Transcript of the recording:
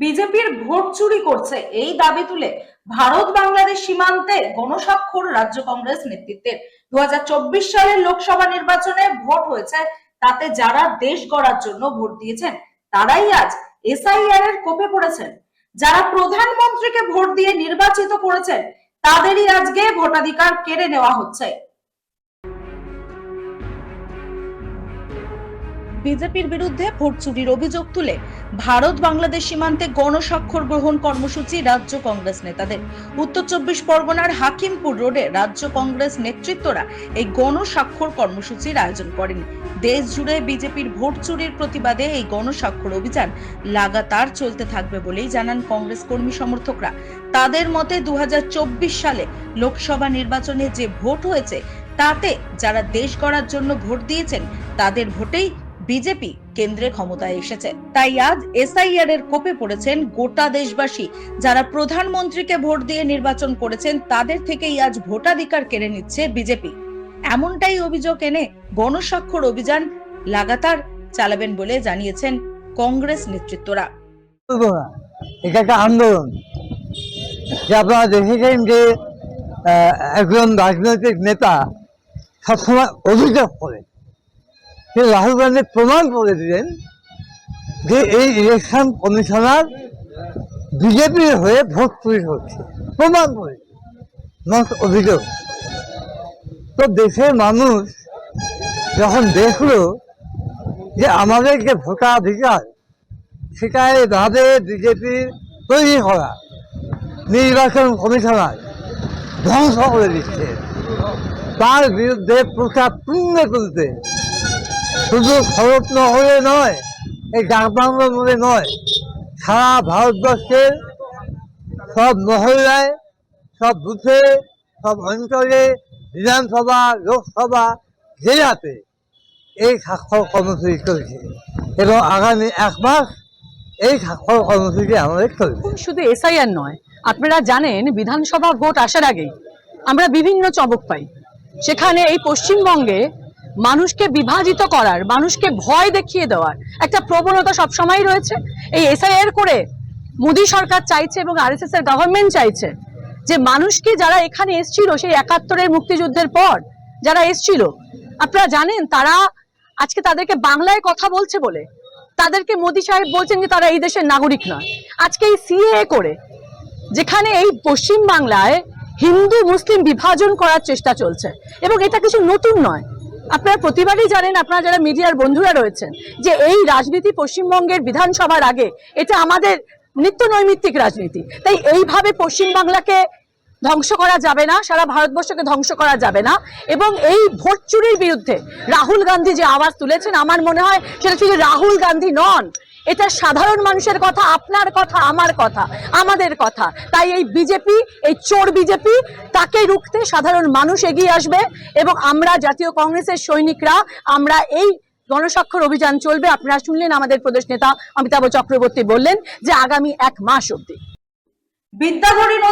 বিজেপির ভোট চুরি করছে এই দাবি তুলে ভারত বাংলাদেশ সীমান্তে গণস্বাক্ষর রাজ্য কংগ্রেস নেতৃত্বের। দু সালের লোকসভা নির্বাচনে ভোট হয়েছে, তাতে যারা দেশ গড়ার জন্য ভোট দিয়েছেন, তারাই আজ এসআইআর এর কোপে পড়েছেন। যারা প্রধানমন্ত্রীকে ভোট দিয়ে নির্বাচিত করেছেন, তাদেরই আজকে ভোটাধিকার কেড়ে নেওয়া হচ্ছে। বিজেপির বিরুদ্ধে ভোট চুরির অভিযোগ তুলে ভারত বাংলাদেশ সীমান্তে গণস্বাক্ষর গ্রহণ কর্মসূচি রাজ্য কংগ্রেস নেতাদের। উত্তর চব্বিশ পরগনার হাকিমপুর রোডে রাজ্য কংগ্রেস নেতৃত্বরা এই গণস্বাক্ষর কর্মসূচির আয়োজন করেন। দেশ জুড়ে বিজেপির ভোট চুরির প্রতিবাদে এই গণস্বাক্ষর অভিযান লাগাতার চলতে থাকবে বলেই জানান কংগ্রেস কর্মী সমর্থকরা। তাদের মতে দু হাজার চব্বিশ সালে লোকসভা নির্বাচনে যে ভোট হয়েছে, তাতে যারা দেশ গড়ার জন্য ভোট দিয়েছেন, তাদের ভোটেই বিজেপি কেন্দ্রে ক্ষমতায় এসেছে। তাই আজ এসআইআর এর কোপে পড়েছেন গোটা দেশবাসী। যারা প্রধানমন্ত্রীকে ভোট দিয়ে নির্বাচন করেছেন, তাদের থেকেই আজ ভোটাধিকার কেড়ে নিচ্ছে বিজেপি। এমনটাই অভিযোগ এনে গণস্বাক্ষর অভিযান লাগাতার চালাবেন বলে জানিয়েছেন কংগ্রেস নেতৃত্বরা। এটা একটা আন্দোলন, যে আপনারা দেখেছেন যে একজন রাজনৈতিক নেতা সবসময় অভিযোগ করে সে রাহুল গান্ধী প্রমাণ করে দিলেন যে এই ইলেকশন কমিশনার বিজেপির হয়ে ভোট চুরি হচ্ছে প্রমাণ করে নট অভিযোগ। তো দেশের মানুষ যখন দেখল যে আমাদের যে ভোটাধিকার সেটা এভাবে বিজেপির তৈরি করা, নির্বাচন কমিশনার ধ্বংস করে দিচ্ছে। তার বিরুদ্ধে প্রচার পূর্ণ তুলতে শুধু খড়গপুরে নয়, এই ডাকবাংলার মধ্যে নয়, সারা ভারতবর্ষের সব মহল্লায়, সব বুথে, সব অঞ্চলে, বিধানসভা, লোকসভা, জেলাতে এই স্বাক্ষর কর্মসূচি চলছে। এবং আগামী এক মাস এই স্বাক্ষর কর্মসূচি আমাদের চলবে। শুধু এসআইআর নয়, আপনারা জানেন বিধানসভা ভোট আসার আগেই আমরা বিভিন্ন চমক পাই। সেখানে এই পশ্চিমবঙ্গে মানুষকে বিভাজিত করার, মানুষকে ভয় দেখিয়ে দেওয়ার একটা প্রবণতা সবসময় রয়েছে। এই এসআইআর করে মোদী সরকার চাইছে এবং আরএসএস এর গভর্নমেন্ট চাইছে যে মানুষকে যারা এখানে এসছিল, সেই একাত্তরের মুক্তিযুদ্ধের পর যারা এসছিল, আপনারা জানেন তারা আজকে তাদেরকে বাংলায় কথা বলছে বলে, তাদেরকে মোদী সাহেব বলছেন যে তারা এই দেশের নাগরিক নয়। আজকে এই সিএ করে যেখানে এই পশ্চিম বাংলায় হিন্দু, মুসলিম বিভাজন করার চেষ্টা চলছে এবং এটা কিছু নতুন নয়। আপনারা প্রতিবারই জানেন, আপনারা যারা মিডিয়ার বন্ধুরা রয়েছেন, যে এই রাজনীতি পশ্চিমবঙ্গের বিধানসভার আগে এটা আমাদের নিত্য নৈমিত্তিক রাজনীতি। তাই এইভাবে পশ্চিমবাংলাকে ধ্বংস করা যাবে না, সারা ভারতবর্ষকে ধ্বংস করা যাবে না। এবং এই ভোট চুরির বিরুদ্ধে রাহুল গান্ধী যে আওয়াজ তুলেছেন, আমার মনে হয় সেটা শুধু রাহুল গান্ধী নন এটা সাধারণ মানুষের কথা, আপনার কথা, আমার কথা, আমাদের কথা। তাই এই বিজেপি, এই চোর বিজেপি, তাকে রুখতে সাধারণ মানুষ এগিয়ে আসবে এবং আমরা জাতীয় কংগ্রেসের সৈনিকরা, আমরা এই গণস্বাক্ষর অভিযান চলবে। আপনারা শুনলেন আমাদের প্রদেশ নেতা অমিতাভ চক্রবর্তী বললেন যে আগামী এক মাস অব্দি বিদ্যাধরী